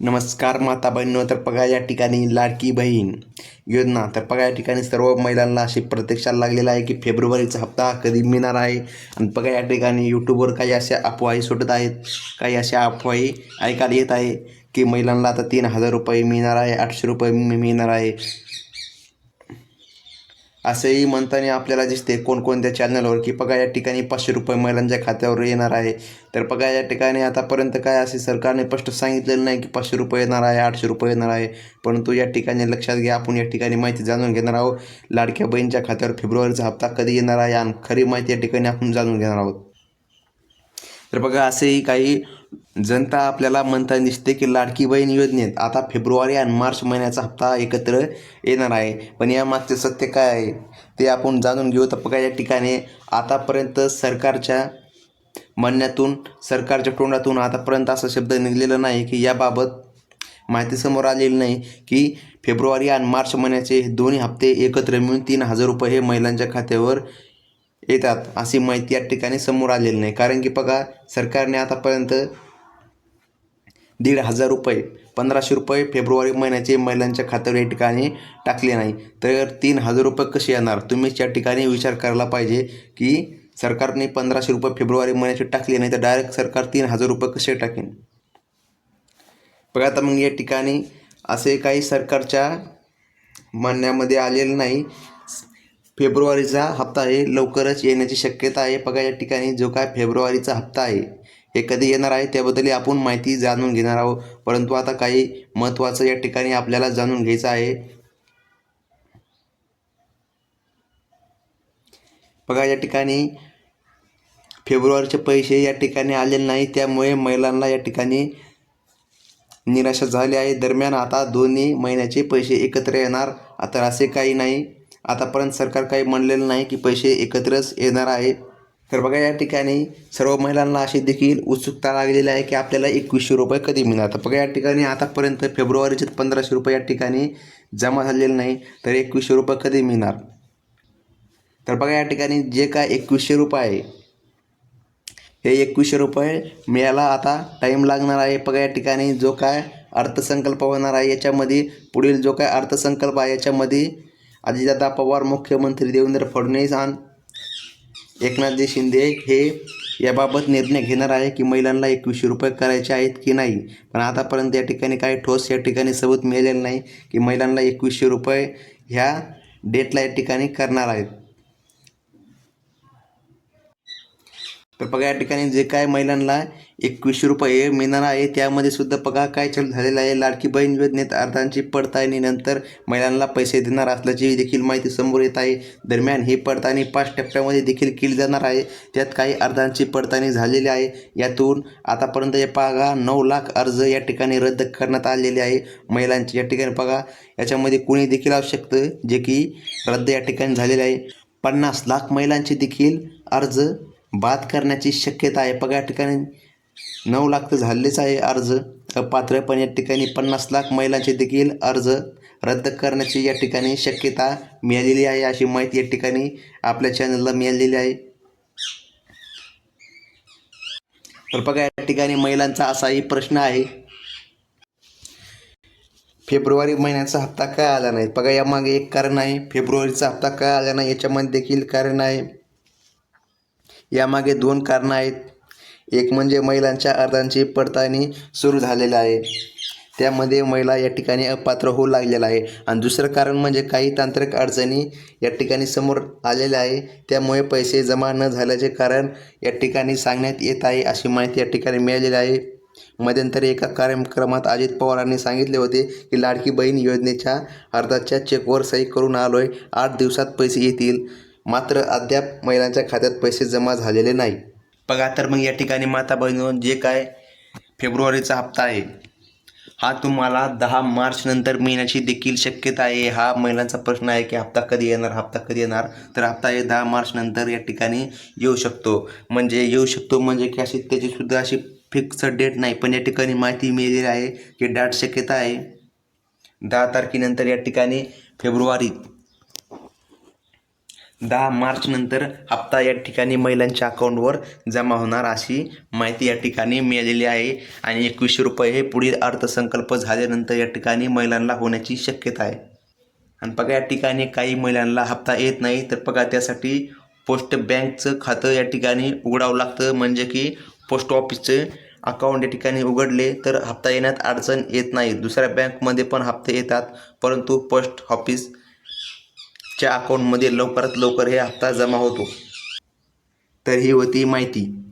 नमस्कार माता बहिणीनो तर बघा या ठिकाणी लाडकी बहीण योजना. तर बघा या ठिकाणी सर्व महिलांना अशी प्रत्यक्षाला लागलेला आहे की फेब्रुवारीचा हप्ता कधी मिळणार आहे? आणि बघा या ठिकाणी यूट्यूबवर काही अशा अफवाही सुटत आहेत. काही अशा अफवाही ऐकायला येत आहे की महिलांना आता तीन हजार रुपये मिळणार आहे आठशे रुपये मिळणार आहे. असंही म्हणताना आपल्याला दिसते कोणकोणत्या चॅनलवर की बघा या ठिकाणी पाचशे रुपये महिलांच्या खात्यावर येणार आहे. तर बघा या ठिकाणी आतापर्यंत काय असे सरकारने स्पष्ट सांगितलेलं नाही की पाचशे रुपये येणार आहे आठशे रुपये येणार आहे. परंतु या ठिकाणी लक्षात घ्या आपण या ठिकाणी माहिती जाणून घेणार आहोत. लाडक्या बहिणीच्या खात्यावर फेब्रुवारीचा हप्ता कधी येणार आहे? आणि खरी माहिती या ठिकाणी आपण जाणून घेणार आहोत. तर बघा असेही काही जनता आपल्याला म्हणता दिसते की लाडकी बहीण योजनेत आता फेब्रुवारी आणि मार्च महिन्याचा हप्ता एकत्र येणार आहे. पण यामागचे सत्य काय आहे ते आपण जाणून घेऊ. तर बघा या ठिकाणी आतापर्यंत सरकारच्या म्हणण्यातून सरकारच्या तोंडातून आतापर्यंत असा शब्द निघलेला नाही की याबाबत माहिती समोर आलेली नाही की फेब्रुवारी आणि मार्च महिन्याचे दोन्ही हप्ते एकत्र मिळून तीन हजार रुपये हे महिलांच्या खात्यावर येतात अशी माहिती या ठिकाणी समोर आलेली नाही. कारण की बघा सरकारने आतापर्यंत दीड हजार रुपये. पंधराशे रुपये फेब्रुवारी महिन्याचे महिलांच्या खात्यावर या ठिकाणी टाकले नाही. तर तीन हजार रुपये कसे येणार? तुम्हीच या ठिकाणी विचार करायला पाहिजे की सरकारने पंधराशे रुपये फेब्रुवारी महिन्याचे टाकले नाही तर डायरेक्ट सरकार तीन हजार रुपये कसे टाकेन? बघा आता मग या ठिकाणी असे काही सरकारच्या म्हणण्यामध्ये आलेलं नाही. फेब्रुवारीचा हप्ता आहे लवकरच येण्याची शक्यता आहे. बघा या ठिकाणी जो काय फेब्रुवारीचा हप्ता आहे. हे कधी येणार आहे त्याबद्दल आपण माहिती जाणून घेणार आहोत. परंतु आता काही महत्त्वाचं या ठिकाणी आपल्याला जाणून घ्यायचं आहे. बघा या ठिकाणी फेब्रुवारीचे पैसे या ठिकाणी आलेले नाही त्यामुळे महिलांना या ठिकाणी निराशा झाली आहे. दरम्यान आता दोन्ही महिन्याचे पैसे एकत्र येणार. आता असे काही नाही. आतापर्यंत सरकार काही म्हणलेलं नाही की पैसे एकत्रच येणार आहे. तर बघा या ठिकाणी सर्व महिलांना अशी देखील उत्सुकता लागलेली आहे की आपल्याला एकवीसशे रुपये कधी मिळणार? तर बघा या ठिकाणी आतापर्यंत फेब्रुवारीचे पंधराशे रुपये या ठिकाणी जमा झालेले नाही तर एकवीसशे रुपये कधी मिळणार? तर बघा या ठिकाणी जे काय एकवीसशे रुपये आहे हे एकवीसशे रुपये मिळायला आता टाईम लागणार आहे. बघा या ठिकाणी जो काय अर्थसंकल्प होणार आहे याच्यामध्ये पुढील जो काय अर्थसंकल्प आहे याच्यामध्ये अजितदादा पवार मुख्यमंत्री देवेंद्र फडणवीस आणि एकनाथजी शिंदे हे याबाबत निर्णय घेणार आहे की महिलांना एकवीसशे रुपये करायचे आहेत की नाही? पण आतापर्यंत या ठिकाणी काही ठोस या ठिकाणी सबूत मिळालेलं नाही की महिलांना एकवीसशे रुपये ह्या डेटला या ठिकाणी करणार आहेत. तर बघा या ठिकाणी जे काय महिलांना एकवीसशे रुपये मिळणार आहे त्यामध्ये सुद्धा बघा काय चालू झालेलं आहे. लाडकी बहीण योजनेत अर्धांची पडताळणीनंतर महिलांना पैसे देणार असल्याची देखील माहिती समोर येत आहे. दरम्यान ही पडताळणी पाच टप्प्यामध्ये देखील केली जाणार आहे. त्यात काही अर्धांची पडताळणी झालेली आहे. यातून आतापर्यंत या बघा नऊ लाख अर्ज या ठिकाणी रद्द करण्यात आलेले आहे. महिलांची या ठिकाणी बघा याच्यामध्ये कोणी देखील असू शकतं जे की रद्द या ठिकाणी झालेले आहे. पन्नास लाख महिलांचे देखील अर्ज बाद करण्याची शक्यता आहे. बघा या ठिकाणी नऊ लाख तर झालेच आहे अर्ज. अपात्र पण या ठिकाणी पन्नास लाख महिलांचे देखील अर्ज रद्द करण्याची या ठिकाणी शक्यता मिळालेली आहे. अशी माहिती या ठिकाणी आपल्या चॅनलला मिळालेली आहे. तर बघा या ठिकाणी महिलांचा असाही प्रश्न आहे. फेब्रुवारी महिन्याचा हप्ता काय आला नाही? बघा यामागे एक कारण आहे. फेब्रुवारीचा हप्ता काय आला नाही? याच्यामध्ये देखील कारण आहे. यामागे दोन कारणं आहेत. एक म्हणजे महिलांच्या अर्जांची पडताळणी सुरू झालेली आहे. त्यामध्ये महिला या ठिकाणी अपात्र होऊ लागलेला आहे आणि दुसरं कारण म्हणजे काही तांत्रिक अडचणी या ठिकाणी समोर आलेल्या आहे. त्यामुळे पैसे जमा न झाल्याचे कारण या ठिकाणी सांगण्यात येत आहे अशी माहिती या ठिकाणी मिळालेली आहे. मध्यंतरी एका कार्यक्रमात अजित पवारांनी सांगितले होते की लाडकी बहीण योजनेच्या अर्जाच्या चेकवर सही करून आलो आहे आठ दिवसात पैसे येतील. मात्र अद्याप महिलांच्या खात्यात पैसे जमा झालेले नाही. बघा तर मग या ठिकाणी माता बहिणीवर जे काय फेब्रुवारीचा हप्ता आहे हा तुम्हाला दहा मार्च नंतर मिळण्याची देखील शक्यता आहे. हा महिलांचा प्रश्न आहे की हप्ता कधी येणार हप्ता कधी येणार? तर हप्ता हे दहा मार्च नंतर या ठिकाणी येऊ शकतो. म्हणजे येऊ शकतो म्हणजे की अशी त्याची सुद्धा अशी फिक्स डेट नाही. पण या ठिकाणी माहिती मिळालेली आहे की डाट शक्यता आहे. दहा तारखेनंतर या ठिकाणी फेब्रुवारी दहा मार्चनंतर हप्ता या ठिकाणी महिलांच्या अकाउंटवर जमा होणार अशी माहिती या ठिकाणी मिळालेली आहे. आणि एकवीसशे रुपये हे पुढील अर्थसंकल्प झाल्यानंतर या ठिकाणी महिलांना होण्याची शक्यता आहे. आणि बघा या ठिकाणी काही महिलांना हप्ता येत नाही तर बघा त्यासाठी पोस्ट बँकचं खातं या ठिकाणी उघडावं लागतं. म्हणजे की पोस्ट ऑफिसचं अकाउंट या ठिकाणी उघडले तर हप्ता येण्यात अडचण येत नाही. दुसऱ्या बँकमध्ये पण हप्ते येतात परंतु पोस्ट ऑफिस च्या अकाउंटमध्ये लवकरात लवकर हे हप्ता जमा होतो. तर ही होती माहिती.